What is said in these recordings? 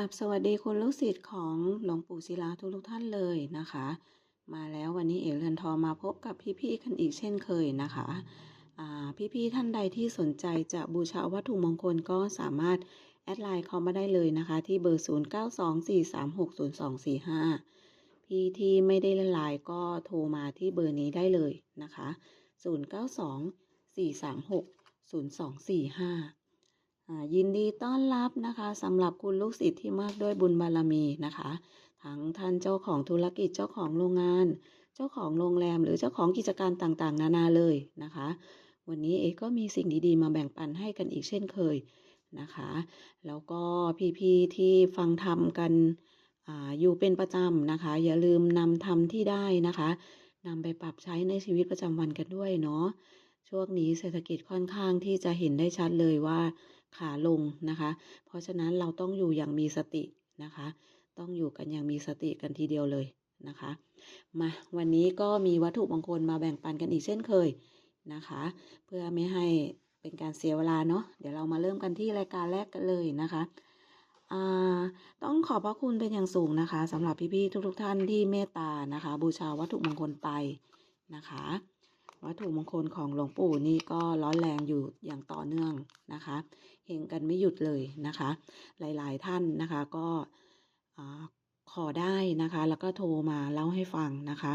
กับสวัสดีคุณลูกศิษย์ของหลวงปู่ศิลาทุกทุกท่านเลยนะคะ มาแล้ววันนี้เอเรือนทองมาพบกับพี่ๆกันอีกเช่นเคยนะคะพี่ๆท่านใดที่สนใจจะบูชาวัตถุมงคลก็สามารถแอดไลน์เขามาได้เลยนะคะ ที่เบอร์ 0924360245 พี่ที่ไม่ได้ล่นไลน์ก็โทรมาที่เบอร์นี้ได้เลยนะคะ 0924360245อ่า ยินดีต้อนรับนะคะสำหรับคุณลูกศิษย์ที่มากด้วยบุญบารมีนะคะ ทั้งท่านเจ้าของธุรกิจเจ้าของโรงงาน เจ้าของโรงแรม หรือเจ้าของกิจการต่างๆ นานาเลยนะคะ วันนี้เอก็มีสิ่งดีๆ มาแบ่งปันให้กันอีกเช่นเคยนะคะ แล้วก็พี่ๆที่ฟังธรรมกันออยู่เป็นประจำนะคะ อย่าลืมนำธรรมที่ได้นะคะนำไปปรับใช้ในชีวิตประจำวันกันด้วยเนาะช่วงนี้เศรษฐกิจค่อนข้างที่จะเห็นได้ชัดเลยว่า ขาลงนะคะ เพราะฉะนั้นเราต้องอยู่อย่างมีสตินะคะ ต้องอยู่กันอย่างมีสติกันทีเดียวเลยนะคะมาวันนี้ก็มีวัตถุมงคลมาแบ่งปันกันอีกเช่นเคยนะคะ เพื่อไม่ให้เป็นการเสียเวลาเนาะเดี๋ยวเรามาเริ่มกันที่รายการแรกกันเลยนะคะต้องขอบพระคุณเป็นอย่างสูงนะคะสำหรับพี่ๆทุกๆท่านที่เมตตานะคะ บูชาวัตถุมงคลไปนะคะ วัตถุมงคลของหลวงปู่นี่ก็ร้อนแรงอยู่อย่างต่อเนื่องนะคะ เฮงกันไม่หยุดเลยนะคะ หลายๆท่านนะคะก็ขอได้นะคะ แล้วก็โทรมาเล่าให้ฟังนะคะ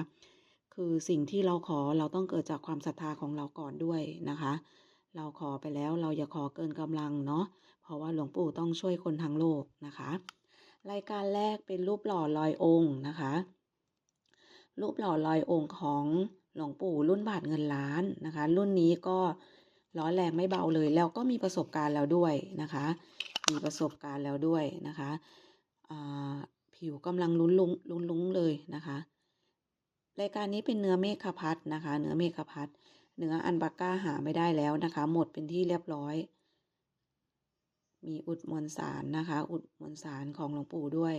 คือสิ่งที่เราขอเราต้องเกิดจากความศรัทธาของเราก่อนด้วยนะคะ เราขอไปแล้วเราอย่าขอเกินกำลังเนาะเพราะว่าหลวงปู่ต้องช่วยคนทั้งโลกนะคะ รายการแรกเป็นรูปหล่อลอยองค์นะคะ รูปหล่อลอยองค์ของหลวงปู่รุ่นบาทเงินล้านนะคะ รุ่นนี้ก็ ร้อนแรงไม่เบาเลย แล้วก็มีประสบการณ์แล้วด้วยนะคะ มีประสบการณ์แล้วด้วยนะคะผิวกำลังลุ้นลุงลุ้นลุงเลยนะคะ รายการนี้เป็นเนื้อเมฆพัดนะคะ เนื้อเมฆพัดเนื้ออันบาก้าหาไม่ได้แล้วนะคะ หมดเป็นที่เรียบร้อย มีอุดมวลสารนะคะ อุดมวลสารของหลวงปู่ด้วย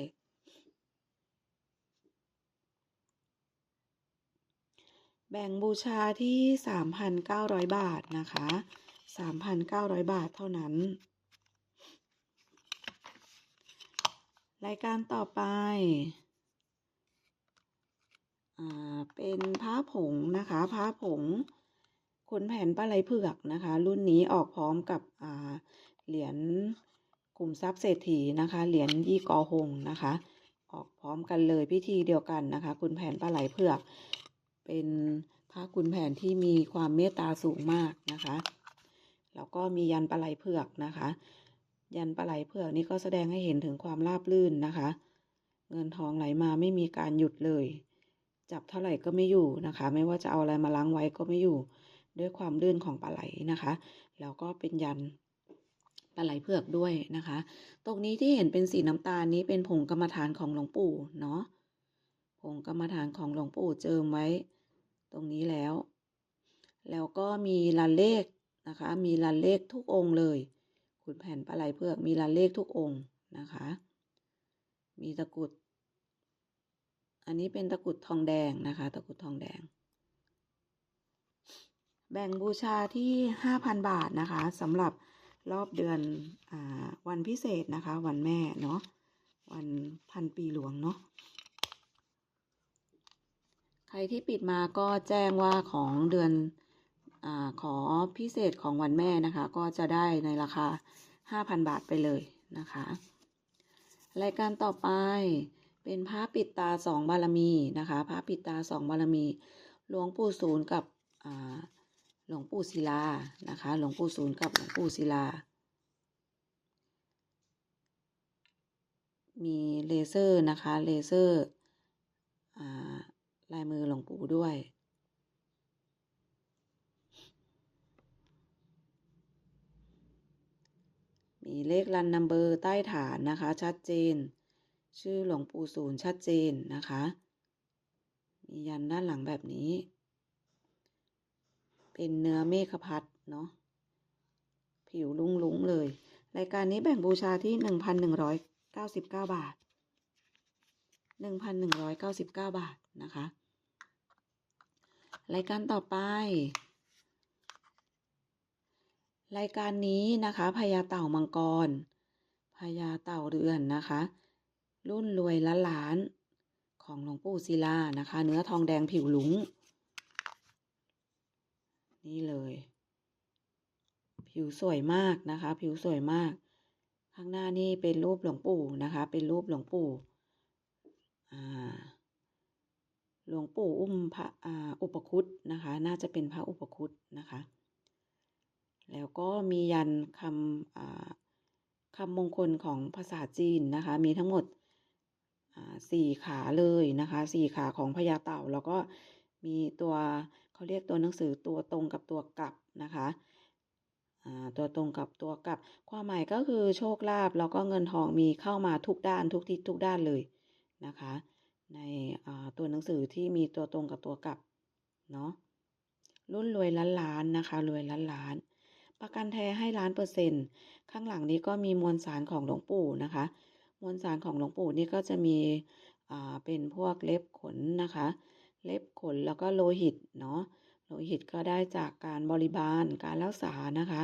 แบ่งบูชาที่ 3,900 บาทนะคะ 3,900 บาทเท่านั้น รายการต่อไปอ่าเป็นผ้าผงนะคะ ผ้าผงขนแผ่นปลาไหลเผือกนะคะ รุ่นนี้ออกพร้อมกับเหรียญกลุ่มทรัพย์เศรษฐีนะคะ เหรียญยี่กอหงนะคะ ออกพร้อมกันเลยพิธีเดียวกันนะคะ คุณแผนปลาไหลเผือก เป็นพระคุณแผนที่มีความเมตตาสูงมากนะคะ แล้วก็มียันปลาไหลเผือกนะคะ ยันปลาไหลเผือกนี่ก็แสดงให้เห็นถึงความราบรื่นนะคะ เงินทองไหลมาไม่มีการหยุดเลย จับเท่าไหร่ก็ไม่อยู่นะคะ ไม่ว่าจะเอาอะไรมาล้างไว้ก็ไม่อยู่ ด้วยความลื่นของปลาไหลนะคะ แล้วก็เป็นยันปลาไหลเผือกด้วยนะคะ ตรงนี้ที่เห็นเป็นสีน้ำตาลนี้เป็นผงกรรมฐานของหลวงปู่เนาะ ผงกรรมฐานของหลวงปู่เจิมไว้ ตรงนี้แล้ว แล้วก็มีลันเลขนะคะ มีลันเลขทุกองค์เลย ขุนแผ่นปลาไหลเผือกมีลันเลขทุกองค์นะคะ มีตะกุด อันนี้เป็นตะกุดทองแดงนะคะ ตะกุดทองแดง แบ่งบูชาที่5,000บาทนะคะสำหรับรอบเดือนอาวันพิเศษนะคะ วันแม่เนาะวันพันปีหลวงเนาะ ใครที่ปิดมาก็แจ้งว่าของเดือนอขอพิเศษของวันแม่นะคะ ก็จะได้ในราคา 5,000 บาทไปเลยนะคะ รายการต่อไปเป็นพระปิดตาสองบารมีนะคะพระปิดตาสองบารมี หลวงปู่ศูนย์กับหลวงปู่ศิลานะคะ หลวงปู่ศูนย์กับหลวงปู่ศิลา มีเลเซอร์นะคะเลเซอร์อ่า ลายมือหลวงปู่ด้วย มีเลขรันนัมเบอร์ใต้ฐานนะคะ ชัดเจน ชื่อหลวงปู่ศูนย์ชัดเจนนะคะ มียันด้านหลังแบบนี้ เป็นเนื้อเมฆพัดเนาะ ผิวลุ้งๆเลย รายการนี้แบ่งบูชาที่หนึ่งพันหนึ่งร้อยเก้าสิบเก้าบาทหนึ่งพันหนึ่งร้อยเก้าสิบเก้าบาทนะคะ รายการต่อไป รายการนี้นะคะพญาเต่ามังกรพญาเต่าเรือนนะคะ รุ่นรวยล้านล้านของหลวงปู่ศิลานะคะ เนื้อทองแดงผิวหลุง นี่เลย ผิวสวยมากนะคะ ผิวสวยมาก ข้างหน้านี่เป็นรูปหลวงปู่นะคะ เป็นรูปหลวงปู่อ่า หลวงปู่อุ้มพระอ,อุปคุตนะคะ น่าจะเป็นพระอุปคุตนะคะ แล้วก็มียันคำคำมงคลของภาษาจีนนะคะ มีทั้งหมดสี่ขาเลยนะคะสี่ขาของพญาเต่า แล้วก็มีตัวเขาเรียกตัวหนังสือตัวตรงกับตัวกลับนะคะตัวตรงกับตัวกลับ ความหมายก็คือโชคลาภแล้วก็เงินทองมีเข้ามาทุกด้านทุกทิศทุกด้านเลยนะคะ ในตัวหนังสือที่มีตัวตรงกับตัวกลับเนาะรุ่นรวยล้านล้านนะคะ รวยล้านล้าน ประกันแท้ให้ล้านเปอร์เซ็นต์ข้างหลังนี้ก็มีมวลสารของหลวงปู่นะคะ มวลสารของหลวงปู่นี่ก็จะมีเป็นพวกเล็บขนนะคะ เล็บขนแล้วก็โลหิตเนาะโลหิตก็ได้จากการบริบาลการรักษานะคะ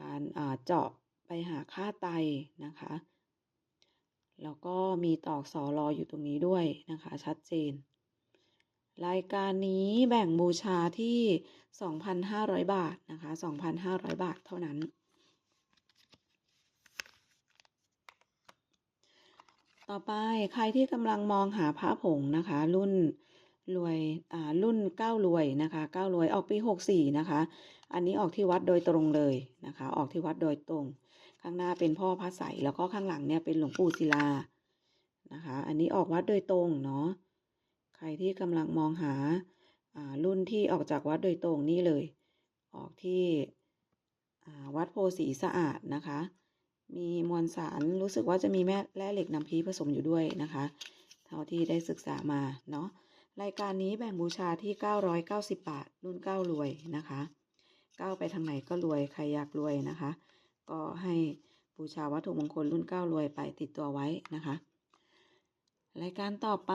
การเจาะไปหาค่าไตนะคะ แล้วก็มีตอกสอรออยู่ตรงนี้ด้วยนะคะ ชัดเจน รายการนี้แบ่งบูชาที่ 2,500 บาทนะคะ 2,500 บาทเท่านั้น ต่อไปใครที่กำลังมองหาพระผงนะคะ รุ่นรวยอ่ารุ่นเก้ารวยนะคะเก้ารวยออกปี 64 นะคะ อันนี้ออกที่วัดโดยตรงเลยนะคะ ออกที่วัดโดยตรง ข้างหน้าเป็นพ่อพระใสแล้วก็ข้างหลังเนี่ยเป็นหลวงปู่ศิลานะคะ อันนี้ออกวัดโดยตรงเนาะใครที่กำลังมองหาอ่ารุ่นที่ออกจากวัดโดยตรงนี่เลย ออกที่วัดโพสีสะอาดนะคะ มีมวลสารรู้สึกว่าจะมีแม่แร่เหล็กน้ำพีผสมอยู่ด้วยนะคะ เท่าที่ได้ศึกษามาเนาะรายการนี้แบ่งบูชาที่ 990 บาท รุ่นเก้ารวยนะคะก้าไปทางไหนก็รวย ใครอยากรวยนะคะ ก็ให้บูชาวัตถุมงคลรุ่นเก้ารวยไปติดตัวไว้นะคะ รายการต่อไป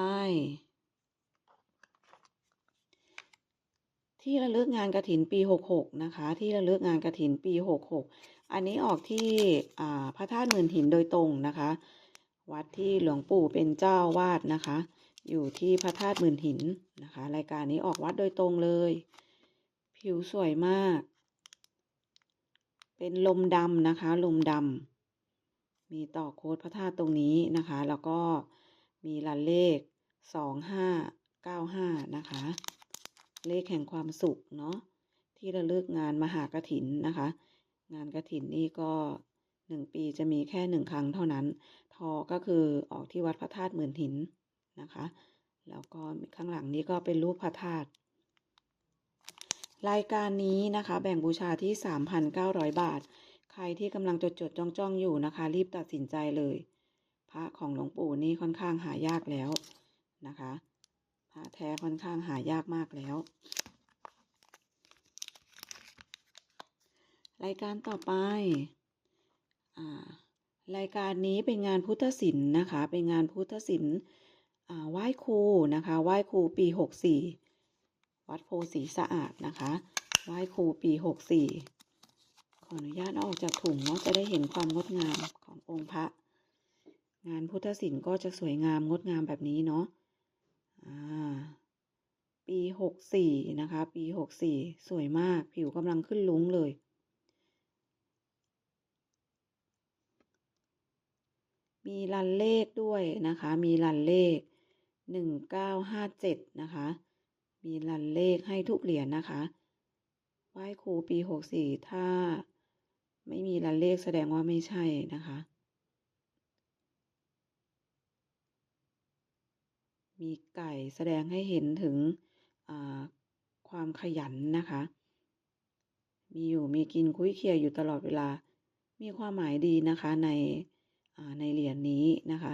ที่ระลึกงานกระถินปี 66 นะคะ ที่ระลึกงานกระถินปี 66 อันนี้ออกที่พระธาตุหมื่นหินโดยตรงนะคะ วัดที่หลวงปู่เป็นเจ้าวาดนะคะ อยู่ที่พระธาตุหมื่นหินนะคะ รายการนี้ออกวัดโดยตรงเลย ผิวสวยมาก เป็นลมดำนะคะ ลมดำมีต่อโค้ดพระธาตุตรงนี้นะคะ แล้วก็มีลันเลข2595นะคะ เลขแห่งความสุขเนาะที่ระลึกงานมหากฐินนะคะ งานกฐินนี่ก็หนึ่งปีจะมีแค่หนึ่งครั้งเท่านั้น ทอก็คือออกที่วัดพระธาตุหมื่นหินนะคะ แล้วก็ข้างหลังนี้ก็เป็นรูปพระธาตุ รายการนี้นะคะแบ่งบูชาที่ 3,900 บาท ใครที่กำลังจดจดจ้องจ้องอยู่นะคะ รีบตัดสินใจเลย พระของหลวงปู่นี่ค่อนข้างหายากแล้วนะคะ พระแท้ค่อนข้างหายากมากแล้ว รายการต่อไปอ่ารายการนี้เป็นงานพุทธศิลป์นะคะ เป็นงานพุทธศิลป์อ่าไหว้ครูนะคะ ไหว้ครูปีหกสี่ วัดโพสีสะอาดนะคะไหว้ครูปีหกสี่ขออนุญาตอออกจากถุงเนาะจะได้เห็นความงดงามขององค์พระ งานพุทธศิลป์ก็จะสวยงามงดงามแบบนี้เนาะอ่าปีหกสี่นะคะ ปีหกสี่สวยมากผิวกำลังขึ้นลุ้งเลยมีรันเลขด้วยนะคะ มีรันเลขหนึ่งเก้าห้าเจ็ดนะคะ มีรันเลขให้ทุกเหรียญนะคะไหว้ครูปีหกสี่ถ้า ไม่มีรันเลขแสดงว่าไม่ใช่นะคะ มีไก่แสดงให้เห็นถึงความขยันนะคะ มีอยู่มีกินคุ้ยเคียอยู่ตลอดเวลา มีความหมายดีนะคะในในเหรียญนนี้นะคะ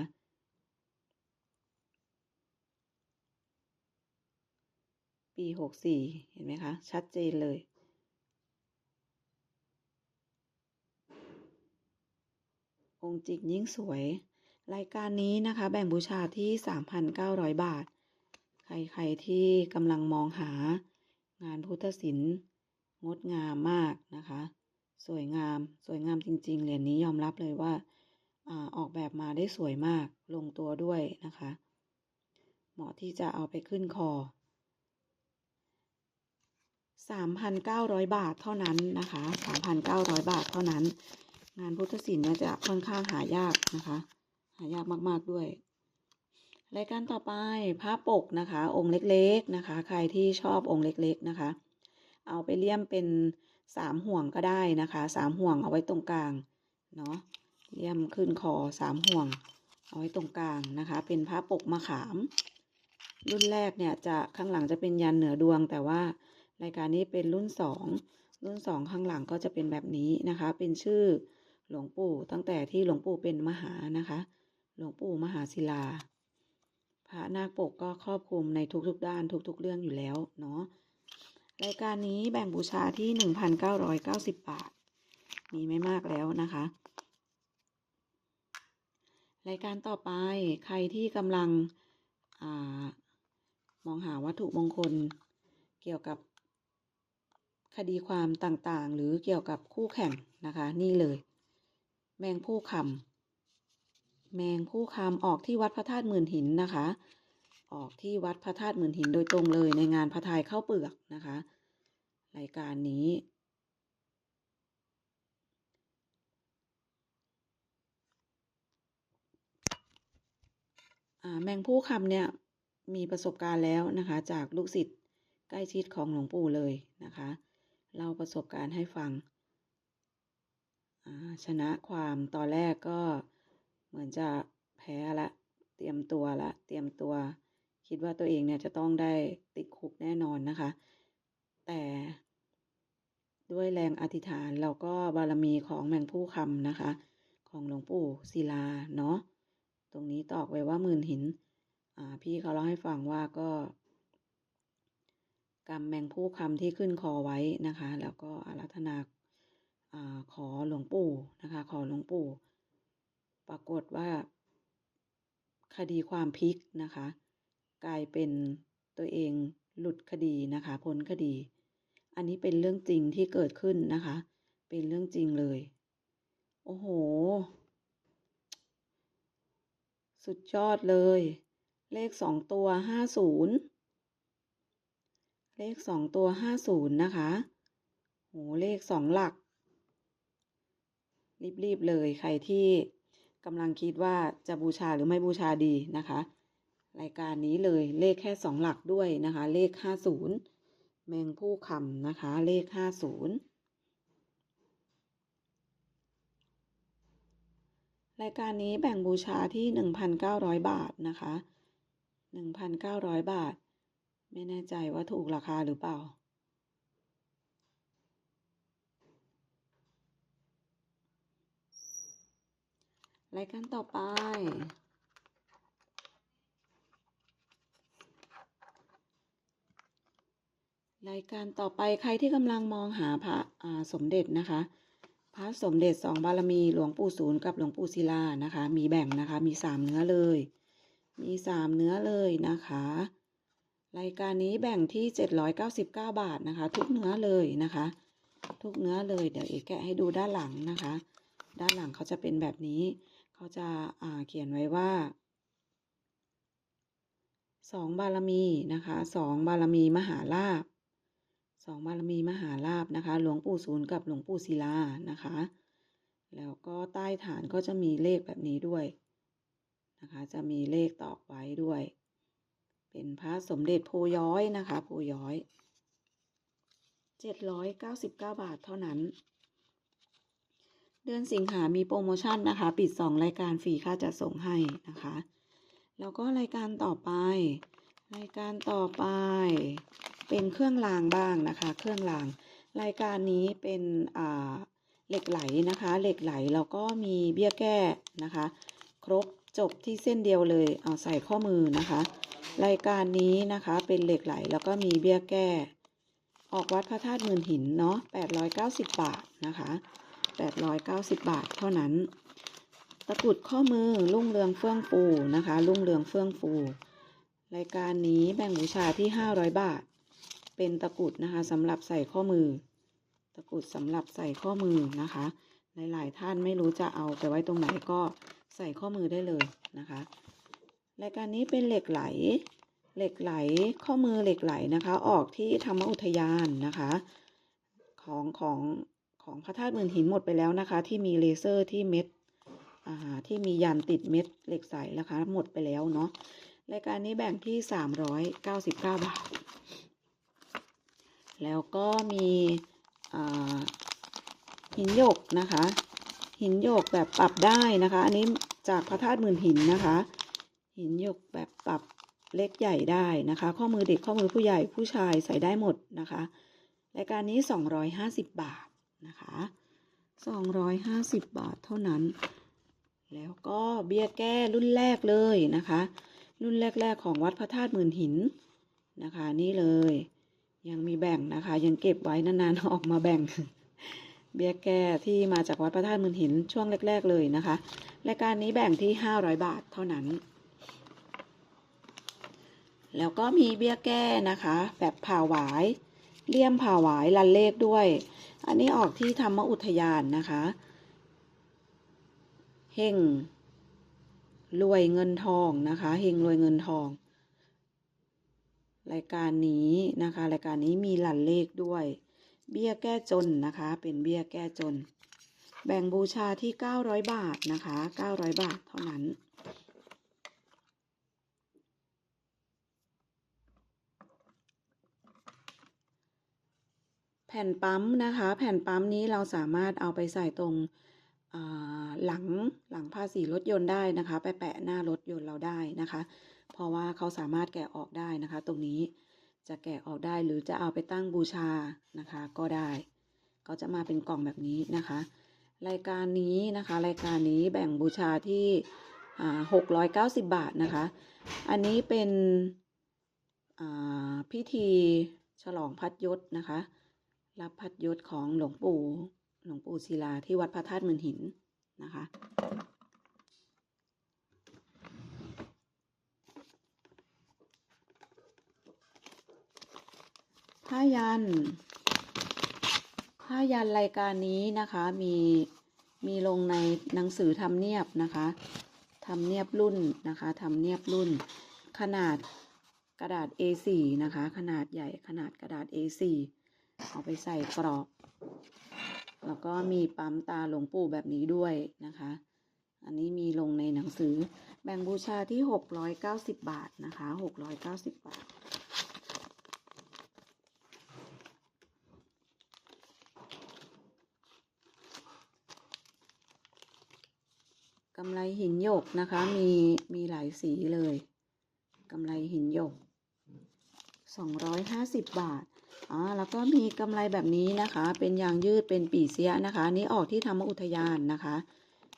ปีหกสี่เห็นไหมคะ ชัดเจนเลย องค์จิกยิ่งสวย รายการนี้นะคะ แบ่งบูชาที่ 3,900 บาท ใครๆที่กำลังมองหางานพุทธศิลป์งดงามมากนะคะ สวยงามสวยงามจริง ๆ เหรียญนี้ยอมรับเลยว่าออกแบบมาได้สวยมากลงตัวด้วยนะคะ เหมาะที่จะเอาไปขึ้นคอ 3,900 บาทเท่านั้นนะคะ 3,900 บาทเท่านั้น งานพุทธศิลป์เนี่ยจะค่อนข้างหายากนะคะ หายากมากๆด้วย รายการต่อไปผ้าปกนะคะ องค์เล็กๆนะคะ ใครที่ชอบองค์เล็กๆนะคะ เอาไปเลี่ยมเป็นสามห่วงก็ได้นะคะสามห่วงเอาไว้ตรงกลางเนาะเลี่ยมขึ้นคอสามห่วง เอาไว้ตรงกลางนะคะ เป็นผ้าปกมะขาม รุ่นแรกเนี่ยจะข้างหลังจะเป็นยันเหนือดวงแต่ว่า รายการนี้เป็นรุ่นสองรุ่นสองข้างหลังก็จะเป็นแบบนี้นะคะ เป็นชื่อหลวงปู่ตั้งแต่ที่หลวงปู่เป็นมหานะคะ หลวงปู่มหาศิลา พระนาคปกก็ครอบคลุมในทุกๆด้านทุกๆเรื่องอยู่แล้วเนาะรายการนี้แบ่งบูชาที่ 1,990 บาท มีไม่มากแล้วนะคะ รายการต่อไปใครที่กำลังอมองหาวัตถุมงคลเกี่ยวกับ คดีความต่างๆ หรือเกี่ยวกับคู่แข่งนะคะ นี่เลย แมงผู้คำแมงผู้คำออกที่วัดพระธาตุหมื่นหินนะคะ ออกที่วัดพระธาตุหมื่นหินโดยตรงเลยในงานพระทายเข้าเปลือกนะคะ รายการนี้แมงผู้คำเนี่ยมีประสบการณ์แล้วนะคะ จากลูกศิษย์ใกล้ชิดของหลวงปู่เลยนะคะ เล่าประสบการณ์ให้ฟัง ชนะความตอนแรกก็เหมือนจะแพ้ละ เตรียมตัวละ เตรียมตัว คิดว่าตัวเองเนี่ยจะต้องได้ติดคุกแน่นอนนะคะ แต่ด้วยแรงอธิษฐานแล้วก็บารมีของแมงผู้คำนะคะ ของหลวงปู่ศิลาเนาะตรงนี้ตอกไว้ว่าหมื่นหิน อ่า พี่เขาเล่าให้ฟังว่าก็ กำแมงผู้คำที่ขึ้นคอไว้นะคะ แล้วก็อารัธนาอาขอหลวงปู่นะคะ ขอหลวงปู่ ปรากฏว่า คดีความพลิกนะคะ กลายเป็นตัวเองหลุดคดีนะคะ พ้นคดี อันนี้เป็นเรื่องจริงที่เกิดขึ้นนะคะ เป็นเรื่องจริงเลย โอ้โห สุดยอดเลย เลขสองตัวห้าศูนย์ เลขสองตัวห้าศูนย์นะคะโหเลขสองหลัก รีบๆเลยใครที่กำลังคิดว่าจะบูชาหรือไม่บูชาดีนะคะ รายการนี้เลยเลขแค่สองหลักด้วยนะคะ เลขห้าศูนย์แมงผู้คำนะคะ เลขห้าศูนย์รายการนี้แบ่งบูชาที่หนึ่งพันเก้าร้อยบาทนะคะหนึ่งพันเก้าร้อยบาท ไม่แน่ใจว่าถูกราคาหรือเปล่า รายการต่อไป รายการต่อไปใครที่กำลังมองหาพระสมเด็จนะคะ พระสมเด็จสองบารมีหลวงปู่ศูนย์กับหลวงปู่ศิลานะคะ มีแบ่งนะคะ มีสามเนื้อเลย มีสามเนื้อเลยนะคะ รายการนี้แบ่งที่เจ็ดร้อยเก้าสิบเก้าบาทนะคะ ทุกเนื้อเลยนะคะ ทุกเนื้อเลยเดี๋ยวเอกแกะให้ดูด้านหลังนะคะ ด้านหลังเขาจะเป็นแบบนี้ เขาจะอ่าเขียนไว้ว่าสองบารมีนะคะสองบารมีมหาลาภสองบารมีมหาลาภนะคะ หลวงปู่ศูนย์กับหลวงปู่ศิลานะคะ แล้วก็ใต้ฐานก็จะมีเลขแบบนี้ด้วยนะคะ จะมีเลขตอกไว้ด้วย เป็นพระสมเด็จโพย้อยนะคะโพย้อยเจ็ดร้อยเก้าสิบเก้าบาทเท่านั้น เดือนสิงหามีโปรโมชั่นนะคะ ปิดสองรายการฟรีค่าจะส่งให้นะคะ แล้วก็รายการต่อไป รายการต่อไป เป็นเครื่องรางบ้างนะคะ เครื่องราง รายการนี้เป็นอ่าเหล็กไหลนะคะ เหล็กไหลแล้วก็มีเบี้ยแก้นะคะ ครบจบที่เส้นเดียวเลย เอาใส่ข้อมือนะคะ รายการนี้นะคะเป็นเหล็กไหลแล้วก็มีเบี้ยแก้ ออกวัดพระธาตุหมื่นหินเนาะ890 บาทนะคะ890 บาทเท่านั้น ตะกุดข้อมือลุ่งเรืองเฟื่องฟูนะคะลุ่งเรืองเฟื่องฟู รายการนี้แบ่งบูชาที่ 500 บาท เป็นตะกุดนะคะสำหรับใส่ข้อมือ ตะกุดสำหรับใส่ข้อมือนะคะหลายๆท่านไม่รู้จะเอาไปไว้ตรงไหนก็ใส่ข้อมือได้เลยนะคะ รายการนี้เป็นเหล็กไหล เหล็กไหลข้อมือเหล็กไหลนะคะ ออกที่ธรรมอุทยานนะคะ ของของของพระธาตุมืองหินหมดไปแล้วนะคะ ที่มีเลเซอร์ที่เม็ดอ่าที่มียันติดเม็ดเหล็กใสนะคะ หมดไปแล้วเนาะรายการนี้แบ่งที่399บาท แล้วก็มีอ่าหินหยกนะคะ หินหยกแบบปรับได้นะคะ อันนี้จากพระธาตุหมื่นหินนะคะ หินหยกแบบปรับเล็กใหญ่ได้นะคะ ข้อมือเด็กข้อมือผู้ใหญ่ผู้ชายใส่ได้หมดนะคะรายการนี้ 250 บาทนะคะ 250 บาทเท่านั้น แล้วก็เบี้ยแก้รุ่นแรกเลยนะคะ รุ่นแรก ๆ ของวัดพระธาตุหมื่นหินนะคะ นี่เลย ยังมีแบ่งนะคะ ยังเก็บไว้นานๆออกมาแบ่ง เบี้ยแก้ที่มาจากวัดพระธาตุหมื่นหินช่วงแรก ๆ เลยนะคะ รายการนี้แบ่งที่ 500 บาทเท่านั้น แล้วก็มีเบี้ยแก้นะคะ แบบผ่าหวาย เลี่ยมผ่าหวายลันเลขด้วย อันนี้ออกที่ธรรมอุทยานนะคะเฮงรวยเงินทองนะคะเฮงรวยเงินทอง รายการนี้นะคะ รายการนี้มีลันเลขด้วย เบี้ยแก้จนนะคะ เป็นเบี้ยแก้จน แบ่งบูชาที่ 900 บาทนะคะ 900 บาทเท่านั้น ผ่นปั๊มนะคะ แผ่นปั๊มนี้เราสามารถเอาไปใส่ตรงหลังหลังภาษีรถยนต์ได้นะคะ ไปแปะหน้ารถยนต์เราได้นะคะ เพราะว่าเขาสามารถแกะออกได้นะคะ ตรงนี้จะแกะออกได้หรือจะเอาไปตั้งบูชานะคะ ก็ได้ ก็จะมาเป็นกล่องแบบนี้นะคะ รายการนี้นะคะ รายการนี้แบ่งบูชาที่หกร้อยเก้าสิบบาทนะคะ อันนี้เป็นพิธีฉลองพัดยศนะคะ รับพัดยศของหลวงปู่หลวงปู่ศิลาที่วัดพระธาตุเมืองหินนะคะผ้ายันผ้ายันรายการนี้นะคะมีมีลงในหนังสือทำเนียบนะคะทำเนียบรุ่นนะคะทำเนียบรุ่น ขนาดกระดาษ A4 นะคะ ขนาดใหญ่ขนาดกระดาษ A4 เอาไปใส่กรอบ แล้วก็มีปั๊มตาหลวงปู่แบบนี้ด้วยนะคะ อันนี้มีลงในหนังสือแบ่งบูชาที่ 690 บาทนะคะ690 บาทกำไรหินหยกนะคะ มีมีหลายสีเลยกำไรหินหยก 250 บาท อ่าแล้วก็มีกำไรแบบนี้นะคะ เป็นยางยืดเป็นปีเสียนะคะนี้ออกที่ธรรมอุทยานนะคะ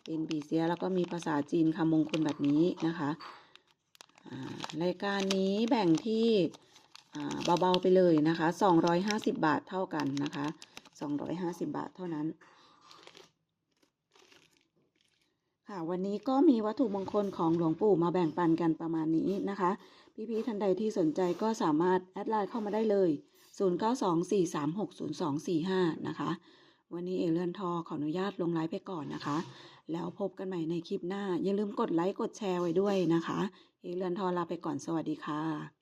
เป็นปีเสียแล้วก็มีภาษาจีนคำมงคลแบบนี้นะคะรายการนี้แบ่งที่อ่าเบาๆไปเลยนะคะ 250 บาทเท่ากันนะคะ 250 บาทเท่านั้น ค่ะวันนี้ก็มีวัตถุมงคลของหลวงปู่มาแบ่งปันกันประมาณนี้นะคะ พี่ๆท่านใดที่สนใจก็สามารถแอดไลน์เข้ามาได้เลย 0924360245 นะคะ วันนี้เอเลื่อนทอขออนุญาตลงไลฟ์ไปก่อนนะคะ แล้วพบกันใหม่ในคลิปหน้า อย่าลืมกดไลค์กดแชร์ไว้ด้วยนะคะ เอเลื่อนทอลาไปก่อนสวัสดีค่ะ